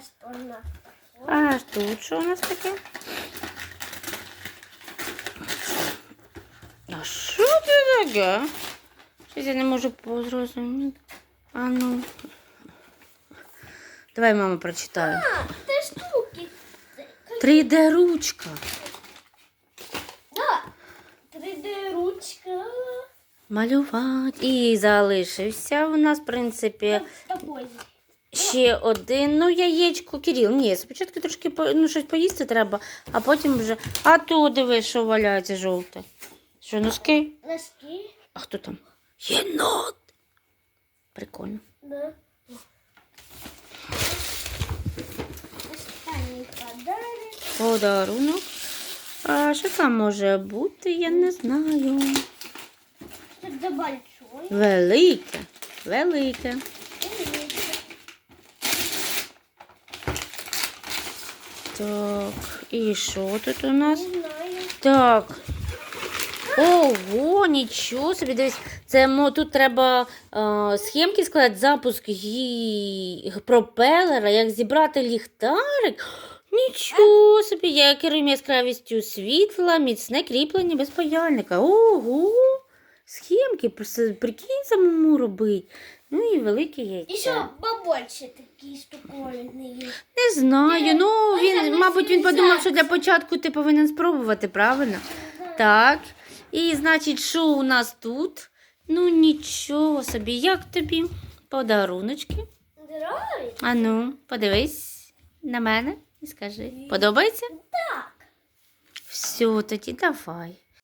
что у нас А тут що у нас таке? А що це таке? Щось я не можу зрозуміти. А ну. Давай, мама, прочитаю. А, это штуки. 3D ручка. Да. 3D ручка. Малювати. І залишився у нас, в принципі, Такой. Ще один. Ну, яєчко, Кирил. Ні, спочатку трошки ну, щось поїсти треба, а потім вже. А тут диви, що валяється жовте. Що, носки? Носки. А хто там? Єнот. Прикольно. Да. Останній подарок. Подарунок. А що там може бути, я не знаю. Большой. Велике. Велике. Так, і що тут у нас? Так. Ого, нічого собі. Дивись, це тут треба е, схемки складати, запуск гі... пропелера, як зібрати ліхтарик. Нічого собі, я керую яскравістю світла, міцне кріплення без паяльника. Ого! Схемки, прос- прикинь самому робить. Ну і велике яйце. Еще побольше такие штуковины есть. Не знаю. Ну, він, мабуть, він подумав, що для початку ти повинен спробувати, правильно? Так. І значить, що у нас тут? Ну, нічого собі. Як тобі? Подаруночки. Нравится? А ну, подивись на мене і скажи. Подобається? Так. Все, тоді давай.